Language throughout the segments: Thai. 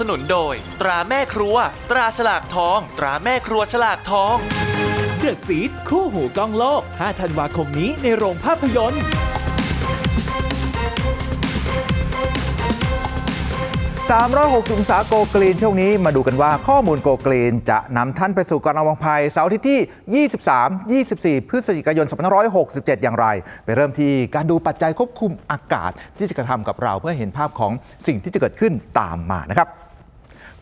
สนุนโดย ตราแม่ครัว ตราฉลากทอง ตราแม่ครัวฉลากทอง เดอะซีดคู่หูกล้องโลก 5 ธันวาคมนี้ในโรงภาพยนตร์360องศาโกกรีนช่วงนี้มาดูกันว่าข้อมูลโกกรีน จะนำท่านไปสู่การระวังภัยเสาร์อาทิตย์ที่ 23 24 พฤศจิกายน 2567 อย่างไร ไปเริ่มที่การดูปัจจัยควบคุมอากาศที่จะกระทำกับเราเพื่อเห็นภาพของสิ่งที่จะเกิดขึ้นตามมานะครับ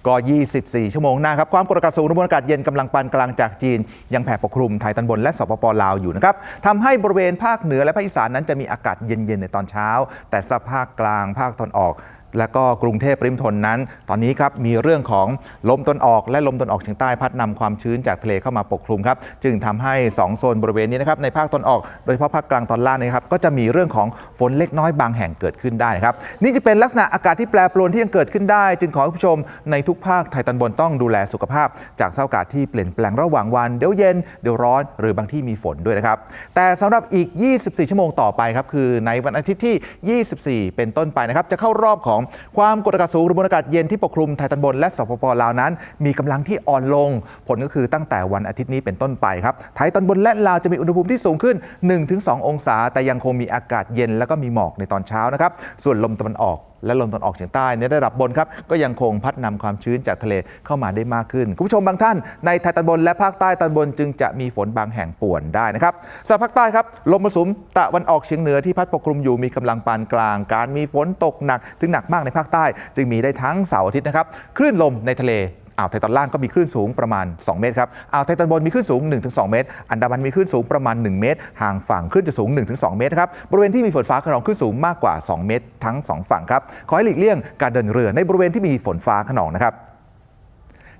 ก็ 24 ชั่วโมงหน้าครับ ความกดอากาศสูงหรือมวลอากาศเย็นกำลังปานกลางจากจีน ยังแผ่ปกคลุมไทยตอนบนและสปปลาวอยู่นะครับทำให้บริเวณภาคเหนือและภาคอีสานนั้นจะมีอากาศเย็นๆในตอนเช้า แต่สำหรับภาคกลางภาคตอนออก และก็กรุงเทพปริมณฑลนั้น ตอนนี้ครับมีเรื่องของลมตนออกและลมตนออกเฉียงใต้พัดนำความชื้นจากทะเลเข้ามาปกคลุมครับจึงทำให้ 2 โซนบริเวณนี้นะครับในภาคตอนออกโดยเฉพาะภาคกลางตอนล่างนะครับก็จะมีเรื่องของฝนเล็กน้อยบางแห่งเกิดขึ้นได้นะครับนี่จะเป็นลักษณะอากาศที่แปรปรวนที่ยังเกิดขึ้นได้ จึงขอให้ผู้ชมในทุกภาคไทยตอนบนต้องดูแลสุขภาพ จากสภาพอากาศที่เปลี่ยนแปลงระหว่างวันเดี๋ยวเย็นเดี๋ยวร้อน หรือบางที่มีฝนด้วยนะครับแต่สำหรับอีก 24 ชั่วโมงต่อไปครับคือในวันอาทิตย์ที่ 24 เป็นต้นไปนะครับจะเข้ารอบของความกดอากาศสูงหรือมวลอากาศเย็นที่ปกคลุมไทยตอนบนและสปปลาวนั้น มีกำลังที่อ่อนลง ผลก็คือตั้งแต่วันอาทิตย์นี้เป็นต้นไปครับไทยตอนบนและลาวจะมีอุณหภูมิที่สูงขึ้น 1-2 องศา แต่ยังคงมีอากาศเย็น แล้วก็มีหมอกในตอนเช้านะครับส่วนลมตะวันออกและลมตะวันออกเฉียงใต้ในระดับบนครับก็ยังคงพัดนำความชื้นจากทะเลเข้ามาได้มากขึ้น คุณผู้ชมบางท่าน ในไทยตอนบนและภาคใต้ตอนบนจึงจะมีฝนบางแห่งป่วนได้นะครับสำหรับภาคใต้ครับลมมรสุมตะวันออกเฉียงเหนือที่พัดปกคลุมอยู่มีกำลังปานกลาง การมีฝนตกหนักถึงหนักมากในภาคใต้ จึงมีได้ทั้งเสาร์อาทิตย์นะครับคลื่นลมในทะเล อ่าวไทยตอนล่างก็มีคลื่นสูงประมาณ 2 เมตรครับอ่าวไทยตอนบนมีคลื่นสูง 1-2 เมตร อันดามันมีคลื่นสูงประมาณ 1 เมตร ห่างฝั่งคลื่นจะสูง 1-2 เมตรครับบริเวณที่มีฝนฟ้าขนองคลื่นสูงมากกว่า 2 เมตร ทั้ง 2 ฝั่งครับขอให้หลีกเลี่ยงการเดินเรือในบริเวณที่มีฝนฟ้าขนองนะครับ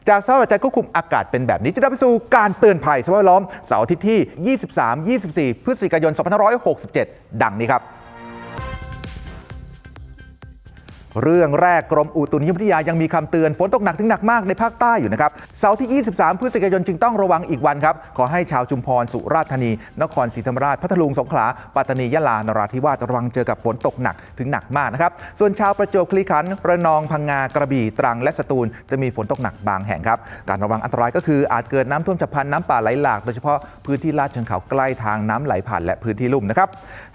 จากสภาพปัจจัยควบคุมอากาศเป็นแบบนี้จะนำไปสู่การเตือนภัยสภาพแวดล้อมเสาร์อาทิตย์ที่ 23-24 พฤศจิกายน 2567 ดังนี้ครับ เรื่องแรกกรมอุตุนิยมวิทยายังมีคำเตือนฝนตกหนักถึงหนักมากในภาคใต้อยู่นะครับ เสาร์ที่ 23 พฤศจิกายนจึงต้องระวังอีกวันครับ ขอให้ชาวชุมพร สุราษฎร์ธานี นครศรีธรรมราช พัทลุง สงขลา ปัตตานี ยะลา นราธิวาส ระวังเจอกับฝนตกหนักถึงหนักมากนะครับ ส่วนชาวประจวบคีรีขันธ์ ระนอง พังงา กระบี่ ตรัง และสตูล จะมีฝนตกหนักบางแห่งครับ การระวังอันตรายก็คืออาจเกิดน้ำท่วมฉับพลัน น้ำป่าไหลหลาก โดยเฉพาะพื้นที่ลาดเชิงเขาใกล้ทางน้ำไหลผ่านและพื้นที่ลุ่มนะครับ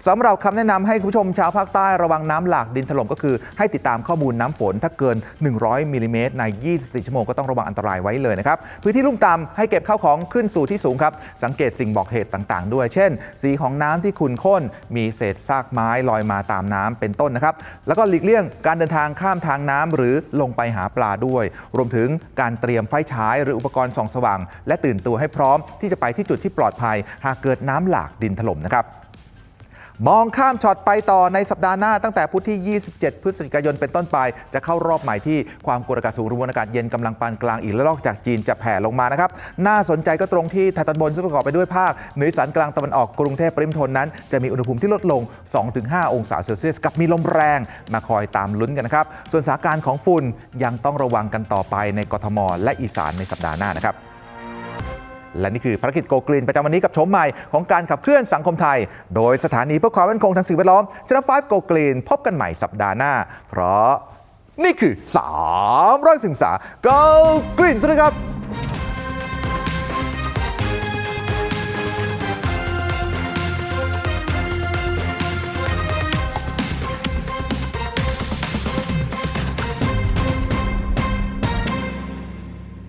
สำหรับคำแนะนำให้คุณผู้ชมชาวภาคใต้ระวังน้ำหลากดินถล่มก็คือให้ติดตามข้อมูลน้ำฝนถ้าเกิน 100มิลลิเมตรใน 24 ชั่วโมงก็ต้องระวังอันตรายไว้เลยนะครับ พื้นที่ลุ่มต่ำให้เก็บข้าวของขึ้นสู่ที่สูงครับ สังเกตสิ่งบอกเหตุต่างๆ ด้วย เช่น สีของน้ำที่ขุ่นข้น มีเศษซากไม้ลอยมาตามน้ำเป็นต้นนะครับ แล้วก็หลีกเลี่ยงการเดินทางข้ามทางน้ำหรือลงไปหาปลาด้วย รวมถึงการเตรียมไฟฉายหรืออุปกรณ์ส่องสว่าง และตื่นตัวให้พร้อมที่จะไปที่จุดที่ปลอดภัย หากเกิดน้ำหลากดินถล่มนะครับ มองข้ามช็อตไปต่อในสัปดาห์หน้าตั้งแต่พุธที่ 27 พฤศจิกายนเป็นต้นไป จะเข้ารอบใหม่ที่ความกดอากาศสูงหรือมวลอากาศเย็นกำลังปานกลางอีกระลอกจากจีนจะแผ่ลงมานะครับ น่าสนใจก็ตรงที่ไทยตอนบนซึ่งประกอบไปด้วยภาคเหนือสานกลางตะวันออกกรุงเทพปริมณฑลนั้น จะมีอุณหภูมิที่ลดลง 2-5 องศาเซลเซียสกับมีลมแรงมาคอยตามลุ้นกันนะครับส่วนสถานการณ์ของฝุ่นยังต้องระวังกันต่อไปในกทม และอีสานในสัปดาห์หน้านะครับ และนี่คือภารกิจโกกรีนประจำวันนี้กับโฉมใหม่ของการขับเคลื่อนสังคมไทย โดยสถานีเพื่อความมั่นคงทางสิ่งแวดล้อมชนะฟ้าโกกรีนพบกันใหม่สัปดาห์หน้า เพราะนี่คือ3ร้อยสึงษาโกกรีนสวัสดีครับ